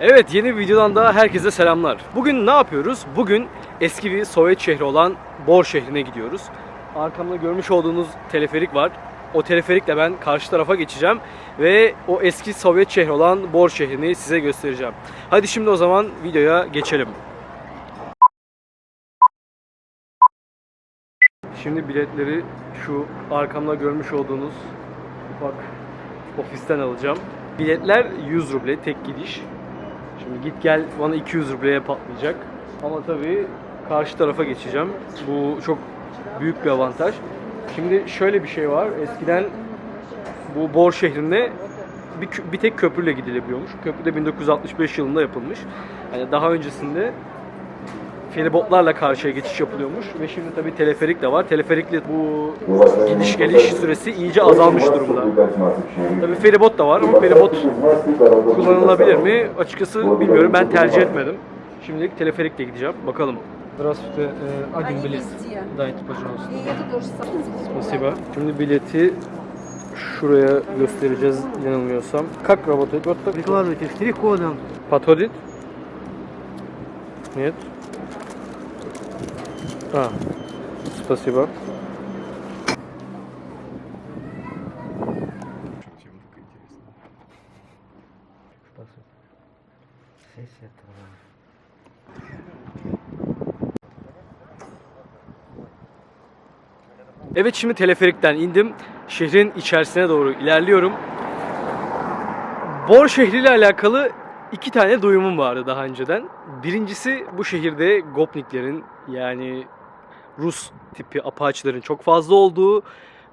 Evet yeni bir videodan daha herkese selamlar. Bugün ne yapıyoruz? Bugün eski bir Sovyet şehri olan Bor şehrine gidiyoruz. Arkamda görmüş olduğunuz teleferik var. O teleferikle ben karşı tarafa geçeceğim ve o eski Sovyet şehri olan Bor şehrini size göstereceğim. Hadi şimdi o zaman videoya geçelim. Şimdi biletleri şu arkamda görmüş olduğunuz ufak ofisten alacağım. Biletler 100 ruble tek gidiş. Şimdi git gel bana 200 rubleye patlayacak. Ama tabii karşı tarafa geçeceğim. Bu çok büyük bir avantaj. Şimdi şöyle bir şey var. Eskiden bu Bor şehrinde bir, bir tek köprüyle gidilebiliyormuş. Köprü de 1965 yılında yapılmış. Yani daha öncesinde feribotlarla karşıya geçiş yapılıyormuş ve şimdi tabii teleferik de var. Teleferikle bu gidiş geliş süresi iyice azalmış durumda. Tabii feribot da var ama feribot kullanılabilir mi? Açıkçası bilmiyorum. Ben tercih etmedim. Şimdilik teleferikle gideceğim. Bakalım. Здравствуйте. Э, Один Они билет. везде. Дайте, пожалуйста. И это тоже самое. Спасибо. Şimdi bileti şuraya göstereceğiz yanılmıyorsam. Как работает? Вот так. Прикладывайте штрих-кодом. Подходит? Нет? А, спасибо. Сессия труда. Evet şimdi teleferikten indim. Şehrin içerisine doğru ilerliyorum. Bor şehriyle alakalı iki tane duyumum vardı daha önceden. Birincisi bu şehirde Gopniklerin yani Rus tipi apaçların çok fazla olduğu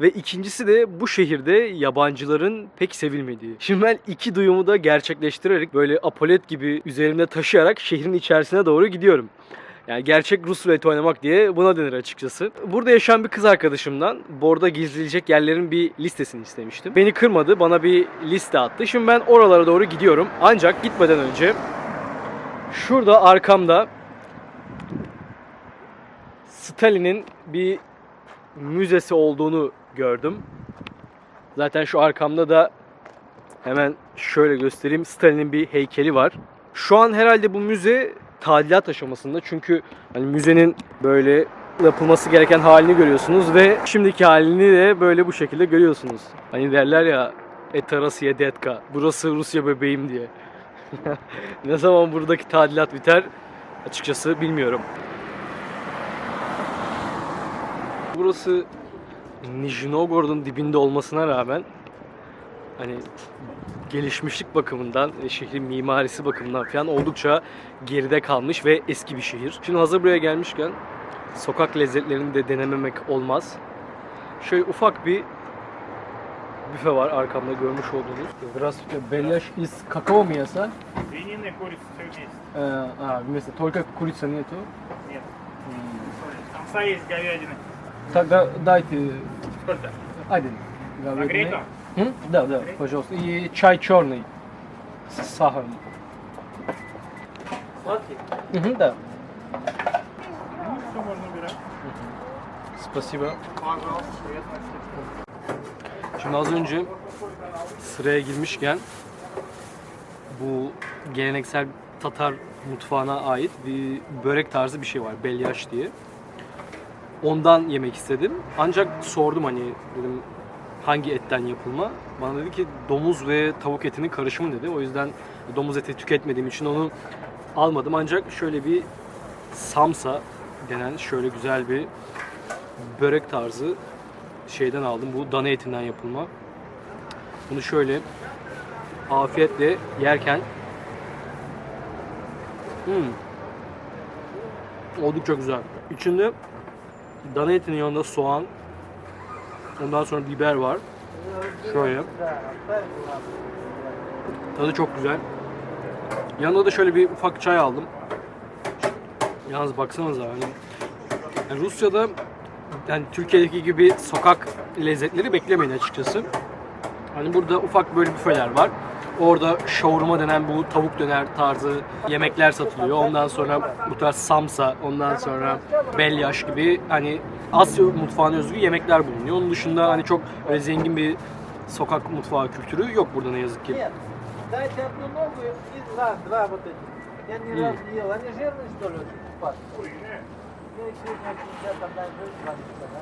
ve ikincisi de bu şehirde yabancıların pek sevilmediği. Şimdi ben iki duyumu da gerçekleştirerek böyle apolet gibi üzerimde taşıyarak şehrin içerisine doğru gidiyorum. Yani gerçek Rus ruleti oynamak diye buna denir açıkçası. Burada yaşayan bir kız arkadaşımdan Bor'da gezilecek yerlerin bir listesini istemiştim. Beni kırmadı, bana bir liste attı. Şimdi ben oralara doğru gidiyorum. Ancak gitmeden önce şurada arkamda Stalin'in bir müzesi olduğunu gördüm. Zaten şu arkamda da hemen şöyle göstereyim. Stalin'in bir heykeli var. Şu an herhalde bu müze tadilat aşamasında. Çünkü hani müzenin böyle yapılması gereken halini görüyorsunuz ve şimdiki halini de böyle bu şekilde görüyorsunuz. Hani derler ya Eta Rusya Detka. Burası Rusya bebeğim diye. ne zaman buradaki tadilat biter açıkçası bilmiyorum. Burası Nijni Novgorod'un dibinde olmasına rağmen hani gelişmişlik bakımından, e, şehrin mimarisi bakımından falan oldukça geride kalmış ve eski bir şehir. Şimdi hazır buraya gelmişken sokak lezzetlerini de denememek olmaz. Şöyle ufak bir büfe var arkamda görmüş olduğunuz. Здравствуйте. Беляш из какого мяса? Свинина и курица все вместе. Э, а, вместо только курицы нету. Нет. М, Самса есть говядины. Тогда дайте Сколько? один. говядины. Нагрето? М? Да, да, пожалуйста. И чай черный с сахаром. Сладкий? Мгм, да. Ну, все можно убирать. Спасибо. Пожалуйста, приятно. Şimdi az önce sıraya girmişken bu geleneksel Tatar mutfağına ait bir börek tarzı bir şey var. Belyaş diye. Ondan yemek istedim. Ancak sordum hani dedim hangi etten yapılma. Bana dedi ki domuz ve tavuk etinin karışımı dedi. O yüzden domuz eti tüketmediğim için onu almadım. Ancak şöyle bir samsa denen şöyle güzel bir börek tarzı şeyden aldım. Bu dana etinden yapılma. Bunu şöyle afiyetle yerken hmm, oldukça güzel. İçinde dana etinin yanında soğan, ondan sonra biber var. Şöyle. Tadı çok güzel. Yanında da şöyle bir ufak çay aldım. Yalnız baksanıza hani yani Rusya'da yani Türkiye'deki gibi sokak lezzetleri beklemeyin açıkçası. Hani burada ufak böyle büfeler var. Orada shawarma denen bu tavuk döner tarzı yemekler satılıyor. Ondan sonra bu tarz samsa, ondan sonra belyaş gibi hani Asya mutfağına özgü yemekler bulunuyor. Onun dışında hani çok böyle zengin bir sokak mutfağı kültürü yok burada ne yazık ki. Дайте одну ногу и два, два вот эти. Я ни И. разу не ел. Они жирные, что ли, очень купаться? Ой, нет. Ну, их сегодня 50, одна жизнь, два литра, да?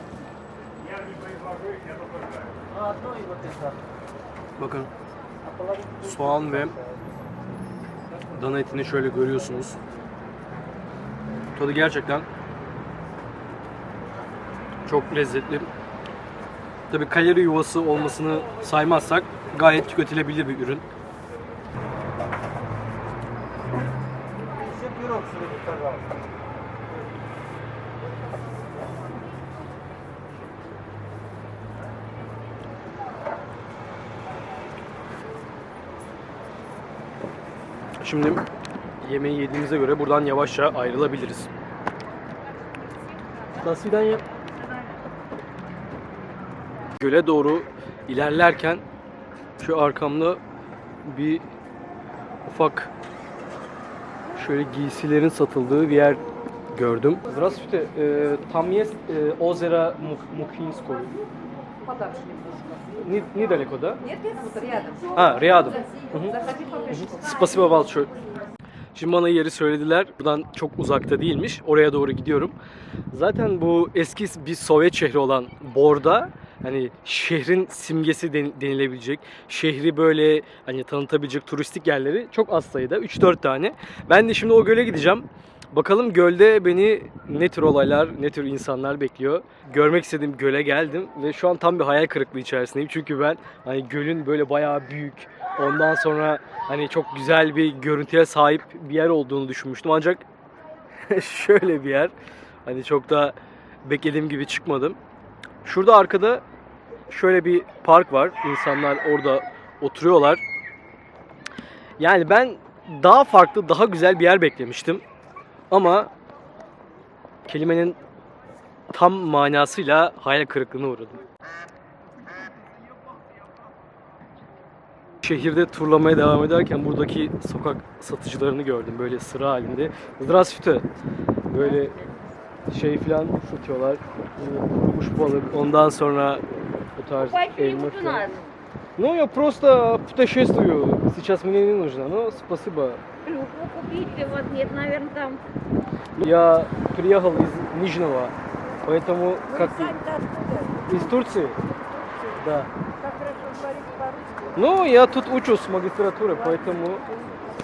Я не произвожу их, я только знаю. Ну, одну и вот это. Bakın А половину... Soğan ve- dana etini şöyle görüyorsunuz. Tadı gerçekten çok lezzetli. Tabi kalori yuvası olmasını saymazsak gayet tüketilebilir bir ürün. Şimdi yemeği yediğimize göre buradan yavaşça ayrılabiliriz. До свидания. Göle doğru ilerlerken şu arkamda bir ufak şöyle giysilerin satıldığı bir yer gördüm. Здравствуйте. Э, Там есть э, озеро Мух- Мухинское. Подальше немножко. Не- Недалеко, да? Нет, нет, вот рядом. Ha, рядом. Мгм. Заходи поближе. Spasiba большое. Şimdi bana yeri söylediler. Buradan çok uzakta değilmiş. Oraya doğru gidiyorum. Zaten bu eski bir Sovyet şehri olan Bor'da hani şehrin simgesi den- denilebilecek, şehri böyle hani tanıtabilecek turistik yerleri çok az sayıda. 3-4 tane. Ben de şimdi o göle gideceğim. Bakalım gölde beni ne tür olaylar, ne tür insanlar bekliyor. Görmek istediğim göle geldim ve şu an tam bir hayal kırıklığı içerisindeyim. Çünkü ben hani gölün böyle bayağı büyük, ondan sonra hani çok güzel bir görüntüye sahip bir yer olduğunu düşünmüştüm. Ancak şöyle bir yer. Hani çok da beklediğim gibi çıkmadım. Şurada arkada şöyle bir park var. İnsanlar orada oturuyorlar. Yani ben daha farklı, daha güzel bir yer beklemiştim. Ama kelimenin tam manasıyla hayal kırıklığına uğradım. Şehirde turlamaya devam ederken buradaki sokak satıcılarını gördüm böyle sıra halinde. Здравствуйте. Böyle şey falan satıyorlar. Ee, Kurumuş balık. Ondan sonra bu tarz elma falan. Ну, я просто путешествую. Сейчас мне не нужно. Ну, спасибо. Клюкву купить, вот нет, наверное, там. Я приехал из Нижнего, поэтому как сами-то откуда? из Турции. Да. Как хорошо говорить по-русски. Ну, я тут учусь в магистратуре, поэтому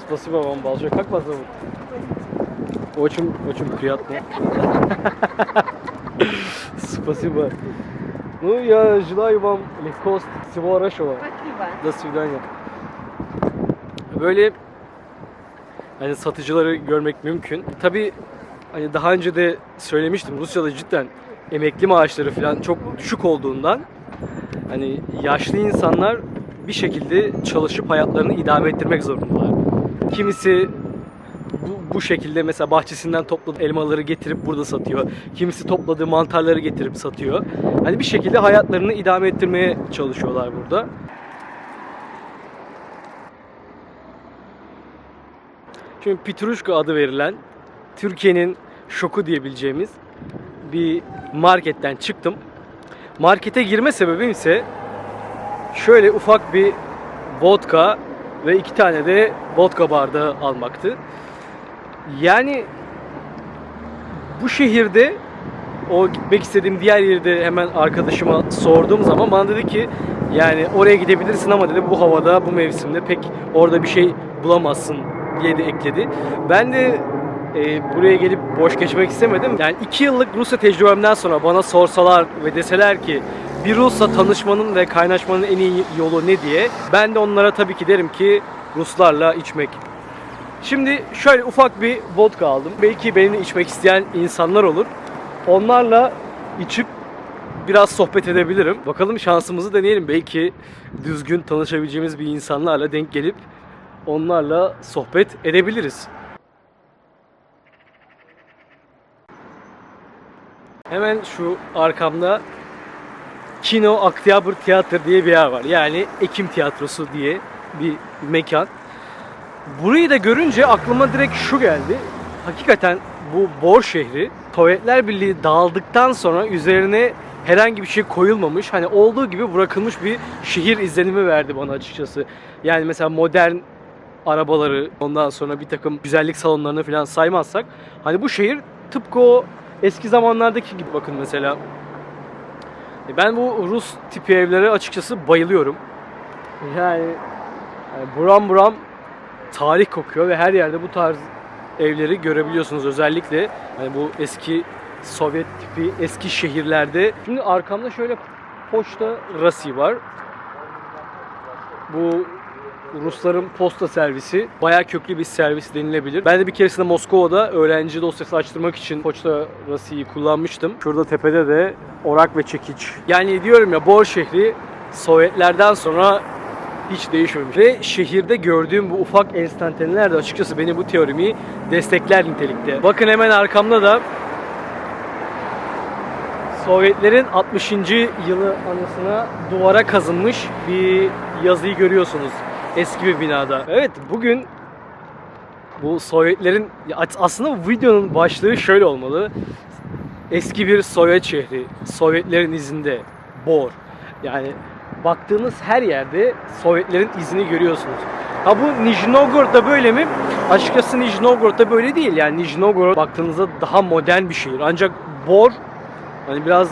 спасибо вам большое. Как вас зовут? Очень, очень приятно. Спасибо. Ну, я желаю вам легко всего хорошего. Спасибо. До свидания. Böyle hani satıcıları görmek mümkün. Tabi hani daha önce de söylemiştim Rusya'da cidden emekli maaşları falan çok düşük olduğundan hani yaşlı insanlar bir şekilde çalışıp hayatlarını idame ettirmek zorundalar. Kimisi bu, şekilde mesela bahçesinden topladığı elmaları getirip burada satıyor. Kimisi topladığı mantarları getirip satıyor. Hani bir şekilde hayatlarını idame ettirmeye çalışıyorlar burada. Şimdi Pitruşka adı verilen Türkiye'nin şoku diyebileceğimiz bir marketten çıktım. Markete girme sebebim ise şöyle ufak bir vodka ve iki tane de vodka bardağı almaktı. Yani bu şehirde o gitmek istediğim diğer yerde hemen arkadaşıma sorduğum zaman bana dedi ki yani oraya gidebilirsin ama dedi bu havada bu mevsimde pek orada bir şey bulamazsın diye de ekledi. Ben de e, buraya gelip boş geçmek istemedim. Yani iki yıllık Rusya tecrübemden sonra bana sorsalar ve deseler ki bir Rus'la tanışmanın ve kaynaşmanın en iyi yolu ne diye ben de onlara tabii ki derim ki Ruslarla içmek. Şimdi şöyle ufak bir vodka aldım. Belki benimle içmek isteyen insanlar olur. Onlarla içip biraz sohbet edebilirim. Bakalım şansımızı deneyelim. Belki düzgün tanışabileceğimiz bir insanlarla denk gelip onlarla sohbet edebiliriz. Hemen şu arkamda Kino Aktyabr Tiyatro diye bir yer var. Yani Ekim Tiyatrosu diye bir mekan. Burayı da görünce aklıma direkt şu geldi. Hakikaten bu Bor şehri Sovyetler Birliği dağıldıktan sonra üzerine herhangi bir şey koyulmamış. Hani olduğu gibi bırakılmış bir şehir izlenimi verdi bana açıkçası. Yani mesela modern arabaları, ondan sonra bir takım güzellik salonlarını falan saymazsak hani bu şehir tıpkı o eski zamanlardaki gibi bakın mesela. Ben bu Rus tipi evlere açıkçası bayılıyorum. Yani, yani buram buram tarih kokuyor ve her yerde bu tarz evleri görebiliyorsunuz özellikle hani bu eski Sovyet tipi eski şehirlerde. Şimdi arkamda şöyle Poçta Rasi var. Bu Rusların posta servisi. Bayağı köklü bir servis denilebilir. Ben de bir keresinde Moskova'da öğrenci dosyası açtırmak için Poçta Rasi'yi kullanmıştım. Şurada tepede de orak ve çekiç. Yani diyorum ya Bor şehri Sovyetlerden sonra hiç değişmemiş. Ve şehirde gördüğüm bu ufak enstantaneler de açıkçası beni bu teorimi destekler nitelikte. Bakın hemen arkamda da Sovyetlerin 60. yılı anısına duvara kazınmış bir yazıyı görüyorsunuz eski bir binada. Evet bugün bu Sovyetlerin aslında bu videonun başlığı şöyle olmalı. Eski bir Sovyet şehri, Sovyetlerin izinde, Bor. Yani baktığınız her yerde Sovyetlerin izini görüyorsunuz. Ha bu Nijni Novgorod'da böyle mi? Açıkçası Nijni Novgorod'da böyle değil. Yani Nijni Novgorod baktığınızda daha modern bir şehir. Ancak Bor hani biraz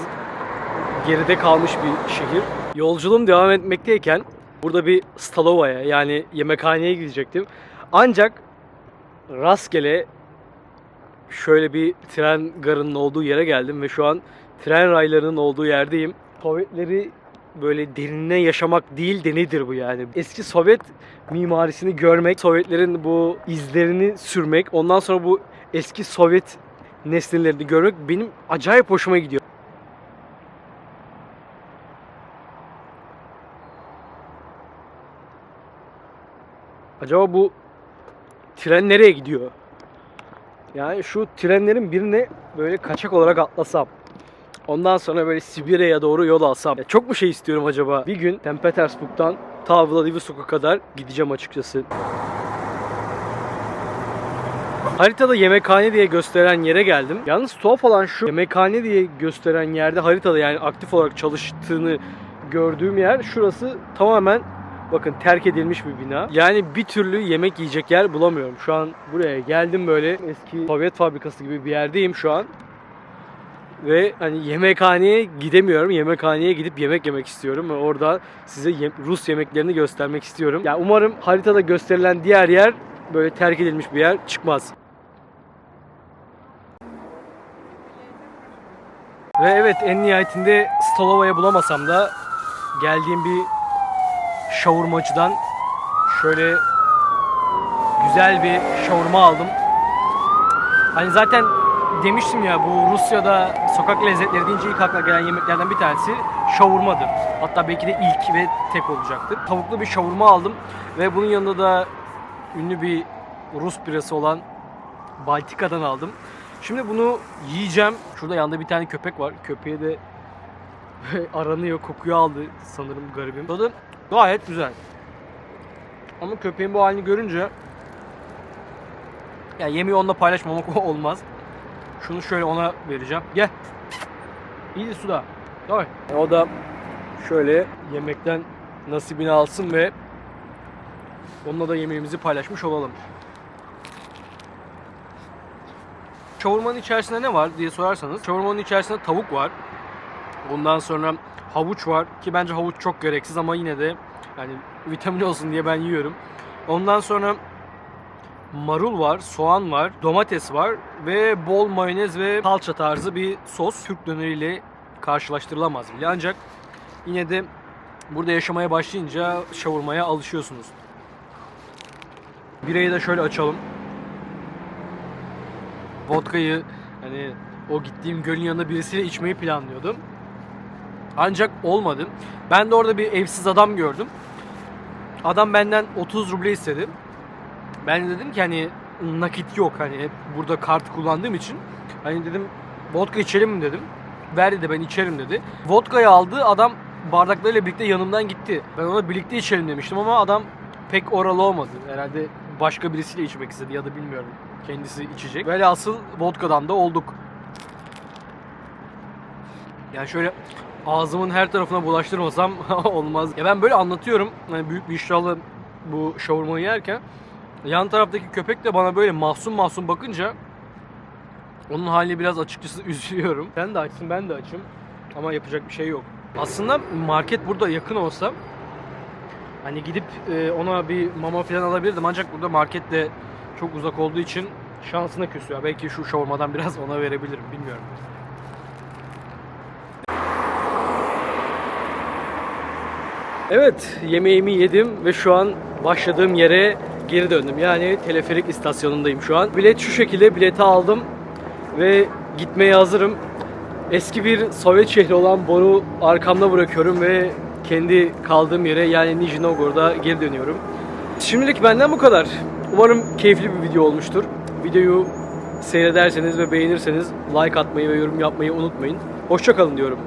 geride kalmış bir şehir. Yolculuğum devam etmekteyken burada bir Stalova'ya yani yemekhaneye gidecektim. Ancak rastgele şöyle bir tren garının olduğu yere geldim ve şu an tren raylarının olduğu yerdeyim. Sovyetleri böyle derinine yaşamak değil de nedir bu yani? Eski Sovyet mimarisini görmek, Sovyetlerin bu izlerini sürmek, ondan sonra bu eski Sovyet nesnelerini görmek benim acayip hoşuma gidiyor. Acaba bu tren nereye gidiyor? Yani şu trenlerin birine böyle kaçak olarak atlasam. Ondan sonra böyle Sibirya'ya doğru yol alsam. Ya çok mu şey istiyorum acaba? Bir gün St. Petersburg'dan ta Vladivostok'a kadar gideceğim açıkçası. Haritada yemekhane diye gösteren yere geldim. Yalnız tuhaf olan şu yemekhane diye gösteren yerde haritada yani aktif olarak çalıştığını gördüğüm yer şurası tamamen bakın terk edilmiş bir bina. Yani bir türlü yemek yiyecek yer bulamıyorum. Şu an buraya geldim böyle eski Sovyet fabrikası gibi bir yerdeyim şu an. Ve hani yemekhaneye gidemiyorum. Yemekhaneye gidip yemek yemek istiyorum ve orada size ye- Rus yemeklerini göstermek istiyorum. Ya umarım haritada gösterilen diğer yer böyle terk edilmiş bir yer çıkmaz. Ve evet en nihayetinde Stolova'yı bulamasam da geldiğim bir şavurmacıdan şöyle güzel bir şavurma aldım. Hani zaten demiştim ya bu Rusya'da sokak lezzetleri deyince ilk akla gelen yemeklerden bir tanesi şavurmadır. Hatta belki de ilk ve tek olacaktır. Tavuklu bir şavurma aldım ve bunun yanında da ünlü bir Rus birası olan Baltika'dan aldım. Şimdi bunu yiyeceğim. Şurada yanında bir tane köpek var. Köpeğe de aranıyor, kokuyu aldı sanırım garibim. Tadı gayet güzel. Ama köpeğin bu halini görünce ya yemeği onunla paylaşmamak olmaz. Şunu şöyle ona vereceğim. Gel. İyi suda. Tamam. O da şöyle yemekten nasibini alsın ve onunla da yemeğimizi paylaşmış olalım. Şavurmanın içerisinde ne var diye sorarsanız şavurmanın içerisinde tavuk var. Ondan sonra havuç var ki bence havuç çok gereksiz ama yine de yani vitamin olsun diye ben yiyorum. Ondan sonra marul var, soğan var, domates var ve bol mayonez ve salça tarzı bir sos Türk döneriyle karşılaştırılamaz bile. Ancak yine de burada yaşamaya başlayınca şavurmaya alışıyorsunuz. Birayı da şöyle açalım. Vodkayı hani o gittiğim gölün yanında birisiyle içmeyi planlıyordum. Ancak olmadı. Ben de orada bir evsiz adam gördüm. Adam benden 30 ruble istedi. Ben de dedim ki hani nakit yok hani hep burada kart kullandığım için. Hani dedim vodka içelim mi dedim. Ver dedi ben içerim dedi. Vodkayı aldı adam bardaklarıyla birlikte yanımdan gitti. Ben ona birlikte içelim demiştim ama adam pek oralı olmadı. Herhalde başka birisiyle içmek istedi ya da bilmiyorum. Kendisi içecek. Velhasıl vodkadan da olduk. Yani şöyle ağzımın her tarafına bulaştırmasam olmaz. Ya ben böyle anlatıyorum. Hani büyük bir iştahla bu şavurmayı yerken Yan taraftaki köpek de bana böyle mahzun mahzun bakınca onun haline biraz açıkçası üzülüyorum. Sen de açsın ben de açım ama yapacak bir şey yok. Aslında market burada yakın olsa hani gidip e, ona bir mama falan alabilirdim ancak burada market de çok uzak olduğu için şansına küsüyor. Belki şu şavurmadan biraz ona verebilirim bilmiyorum. Evet, yemeğimi yedim ve şu an başladığım yere geri döndüm. Yani teleferik istasyonundayım şu an. Bilet şu şekilde, bileti aldım ve gitmeye hazırım. Eski bir Sovyet şehri olan Bon'u arkamda bırakıyorum ve kendi kaldığım yere yani Nizhny Novgorod'a geri dönüyorum. Şimdilik benden bu kadar. Umarım keyifli bir video olmuştur. Videoyu seyrederseniz ve beğenirseniz like atmayı ve yorum yapmayı unutmayın. Hoşçakalın diyorum.